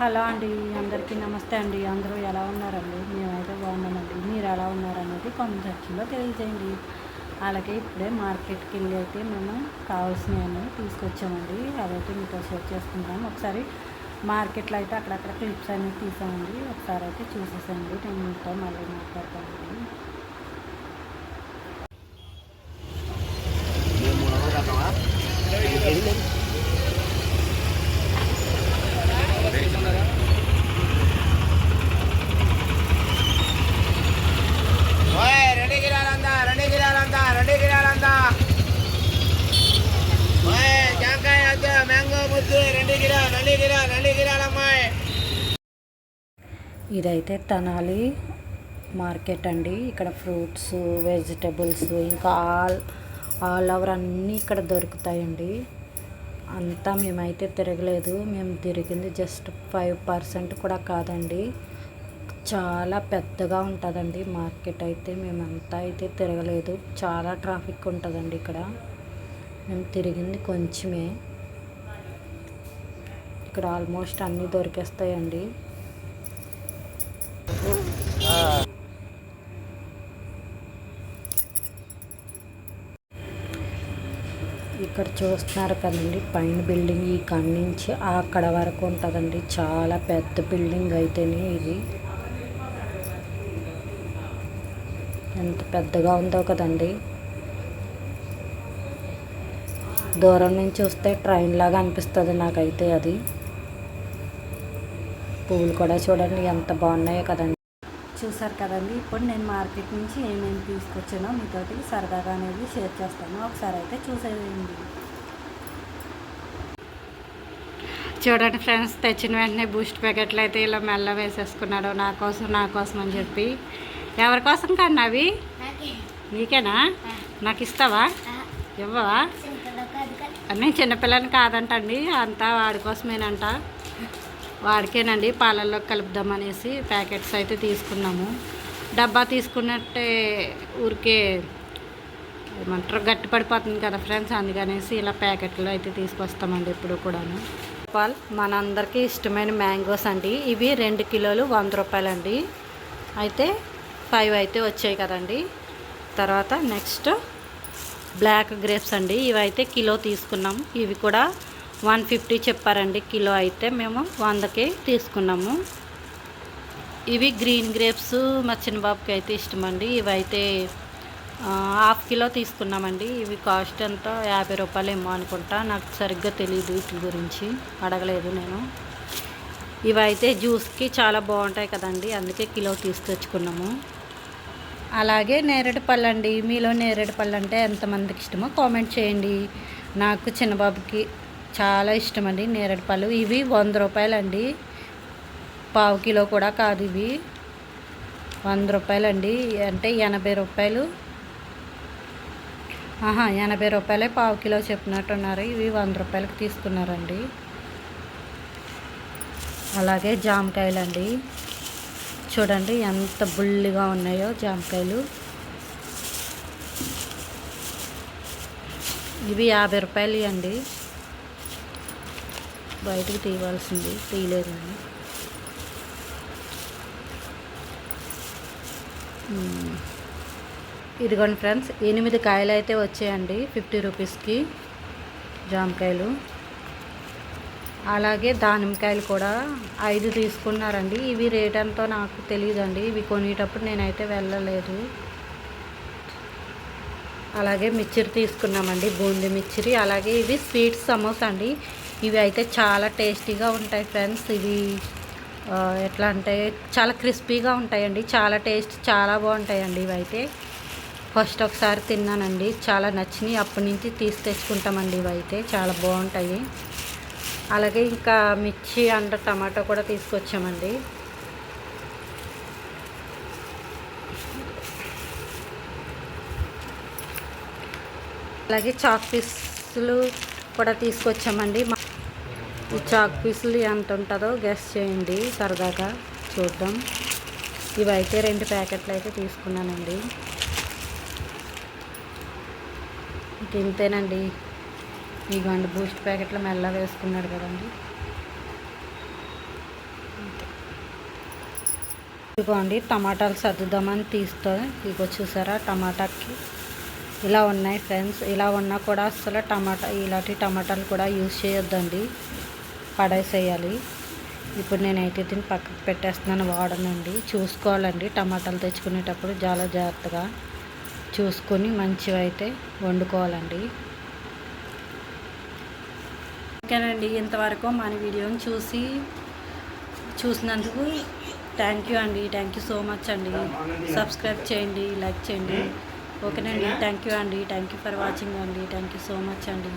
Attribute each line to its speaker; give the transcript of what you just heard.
Speaker 1: Hello అండి అందరికీ నమస్తే అండి. అందరూ ఎలా ఉన్నారండి? మేమైతే బాగున్నామండి. మీరు ఎలా ఉన్నారనేది కొంత చర్చలో తెలియజేయండి. అలాగే ఇప్పుడే మార్కెట్కి వెళ్ళి అయితే మేము కావాల్సినవి తీసుకొచ్చామండి. అదైతే మీతో షేర్ చేసుకుంటాం ఒకసారి మార్కెట్లో అయితే అక్కడక్కడ క్లిప్స్ అనేవి తీసామండి. ఒకసారి అయితే చూసేసండి. నేను మీతో మళ్ళీ మాట్లాడతానండి
Speaker 2: ఓయ్ రెండు కిలోలంతా రెండు కిలోలంతా రెండు కిలోలంతా ఓయ్ జాంకాయ వద్దు మ్యాంగో ముద్దు రెండు కిలో రెండు కిలో రెండు కిలోలమ్మాయి
Speaker 1: ఇదైతే తనాలి మార్కెట్ అండి. ఇక్కడ ఫ్రూట్స్ వెజిటబుల్స్ ఇంకా ఆల్ ఆల్ ఓవర్ అన్నీ ఇక్కడ దొరుకుతాయండి. అంతా మేమైతే తిరగలేదు. మేము తిరిగింది జస్ట్ ఫైవ్ పర్సెంట్ కూడా కాదండి. చాలా పెద్దగా ఉంటుందండి మార్కెట్ అయితే. మేమంతా అయితే తిరగలేదు. చాలా ట్రాఫిక్ ఉంటుందండి ఇక్కడ. మేము తిరిగింది కొంచెమే. ఇక్కడ ఆల్మోస్ట్ అన్నీ దొరికేస్తాయండి. ఇక్కడ చూస్తున్నారు కదండి పైన బిల్డింగ్ ఈ నుంచి అక్కడ వరకు ఉంటుందండి. చాలా పెద్ద బిల్డింగ్ అయితేనే ఇది. ఎంత పెద్దగా ఉందో కదండి. దూరం నుంచి చూస్తే ట్రైన్ లాగా అనిపిస్తుంది నాకైతే అది. పువ్వులు కూడా చూడండి ఎంత బాగున్నాయో కదండి. చూసారు కదండి ఇప్పుడు నేను మార్కెట్ నుంచి ఏమేమి తీసుకొచ్చానో మీతోటి సరదాగా అనేది షేర్ చేస్తాను. ఒకసారి అయితే చూసేయండి. చూడండి ఫ్రెండ్స్ తెచ్చిన వెంటనే బూస్ట్ ప్యాకెట్లు అయితే ఇలా మెల్ల వేసేసుకున్నాడు. నా కోసం నా కోసం అని చెప్పి. ఎవరి కోసం కన్నా అవి? నీకేనా? నాకు ఇస్తావా? ఇవ్వవా? నేను చిన్నపిల్లని కాదంటండి అంతా వాడి కోసమేనంట. వాడికేనండి పాలల్లో కలుపుదామనేసి ప్యాకెట్స్ అయితే తీసుకున్నాము. డబ్బా తీసుకున్నట్టే ఊరికే ఏమంటారు గట్టి పడిపోతుంది కదా ఫ్రెండ్స్ అందుకనేసి ఇలా ప్యాకెట్లు అయితే తీసుకొస్తామండి ఇప్పుడు కూడాను. పాల్ మనందరికీ ఇష్టమైన మ్యాంగోస్ అండి. ఇవి రెండు కిలోలు వంద రూపాయలండి. అయితే ఫైవ్ అయితే వచ్చాయి కదండి. తర్వాత నెక్స్ట్ బ్లాక్ గ్రేప్స్ అండి. ఇవి అయితే కిలో తీసుకున్నాం. ఇవి కూడా వన్ ఫిఫ్టీ చెప్పారండి కిలో అయితే మేము వందకి తీసుకున్నాము. ఇవి గ్రీన్ గ్రేప్స్ మా చిన్నబాబుకి అయితే ఇష్టమండి. ఇవి అయితే హాఫ్ కిలో తీసుకున్నామండి. ఇవి కాస్ట్ ఎంత? యాభై రూపాయలు ఏమో అనుకుంటా. నాకు సరిగ్గా తెలియదు వీటి గురించి. అడగలేదు నేను. ఇవి అయితే జ్యూస్కి చాలా బాగుంటాయి కదండి. అందుకే కిలో తీసుకొచ్చుకున్నాము. అలాగే నేరేడు పళ్ళు అండి మీలో నేరేడు పళ్ళు అంటే ఎంతమందికి ఇష్టమో కామెంట్ చేయండి. నాకు చిన్నబాబుకి చాలా ఇష్టం అండి నేరేడు పళ్ళు. ఇవి వంద రూపాయలండి. పావు కిలో కూడా కాదు ఇవి. వంద రూపాయలండి. అంటే ఎనభై రూపాయలు. ఆహా ఎనభై రూపాయలే పావు కిలో చెప్పినట్టున్నారు. ఇవి వంద రూపాయలకు తీసుకున్నారండి. అలాగే జామకాయలండి. చూడండి ఎంత బుల్లిగా ఉన్నాయో జామకాయలు. ఇవి యాభై రూపాయలు అండి. బయటకు తీయవలసింది తీయలేదు నేను ఇదిగోండి ఫ్రెండ్స్ ఎనిమిది కాయలు అయితే వచ్చాయండి ఫిఫ్టీ రూపీస్కి జామకాయలు. అలాగే దానిమ్మకాయలు కూడా ఐదు తీసుకున్నారండి. ఇవి రేట్ ఎంతో నాకు తెలియదండి ఇవి కొనేటప్పుడు నేనైతే వెళ్ళలేదు. అలాగే మిక్చర్ తీసుకున్నామండి బూందీ మిక్చరి. అలాగే ఇవి స్వీట్ సమోసా అండి. ఇవి అయితే చాలా టేస్టీగా ఉంటాయి ఫ్రెండ్స్. ఇవి ఎట్లా అంటే చాలా క్రిస్పీగా ఉంటాయండి. చాలా టేస్ట్ చాలా బాగుంటాయండి ఇవి అయితే ఫస్ట్ ఒకసారి తిన్నానండి. చాలా నచ్చినాయి అప్పటి నుంచి తీసి తెచ్చుకుంటామండి ఇవి అయితే చాలా బాగుంటాయి. అలాగే ఇంకా మిర్చి అండ్ టమాటో కూడా తీసుకొచ్చామండి. అలాగే చాక్ పీసులు కూడా తీసుకొచ్చామండి. మా- చాక్ పీసులు ఎంత ఉంటుందో గెస్ చేయండి సరదాగా చూద్దాం. ఇవైతే రెండు ప్యాకెట్లు అయితే తీసుకున్నానండి. ఇంతేనండి. ఈ గండు బూస్ట్ ప్యాకెట్లు మెల్ల వేసుకున్నాడు కదండి. ఇదిగోండి టమాటాలు సర్దుదామని తీస్తే. ఇగో చూసారా టమాటాకి ఇలా ఉన్నాయి ఫ్రెండ్స్. ఇలా ఉన్నా కూడా అసలు టమాటా ఇలాంటి టమాటాలు కూడా యూజ్ చేయొద్దండి. పడేసేయాలి. ఇప్పుడు నేనైతే దీన్ని పక్కకు పెట్టేస్తున్నాను వాడనండి. చూసుకోవాలండి. టమాటాలు తెచ్చుకునేటప్పుడు చాలా జాగ్రత్తగా చూసుకొని మంచివి అయితే వండుకోవాలండి. ఓకేనండి. ఇంతవరకు మన వీడియోని చూసి చూసినందుకు థ్యాంక్ యూ అండి. థ్యాంక్ యూ సో మచ్ అండి. సబ్స్క్రైబ్ చేయండి లైక్ చేయండి. ఓకేనండి. థ్యాంక్ యూ అండి. థ్యాంక్ యూ ఫర్ వాచింగ్ అండి. థ్యాంక్ యూ సో మచ్ అండి.